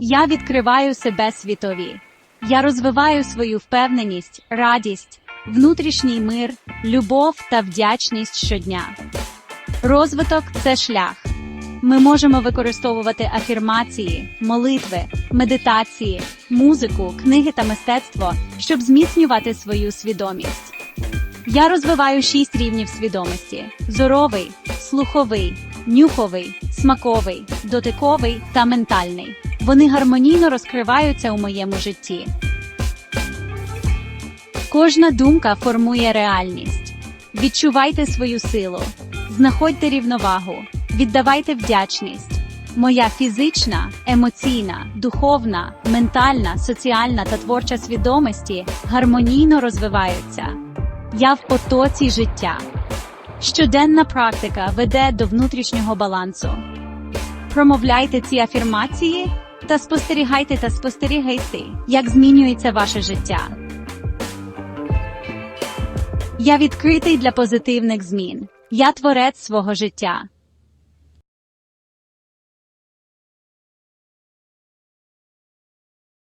Я відкриваю себе світові. Я розвиваю свою впевненість, радість, внутрішній мир, любов та вдячність щодня. Розвиток це шлях. Ми можемо використовувати афірмації, молитви, медитації, музику, книги та мистецтво, щоб зміцнювати свою свідомість. Я розвиваю шість рівнів свідомості: зоровий, слуховий, нюховий, смаковий, дотиковий та ментальний. Вони гармонійно розкриваються у моєму житті. Кожна думка формує реальність. Відчувайте свою силу, знаходьте рівновагу, віддавайте вдячність. Моя фізична, емоційна, духовна, ментальна, соціальна та творча свідомості гармонійно розвиваються. Я в потоці життя. Щоденна практика веде до внутрішнього балансу. Промовляйте ці афірмації та спостерігайте та спостерігайте, як змінюється ваше життя. Я відкритий для позитивних змін. Я творець свого життя.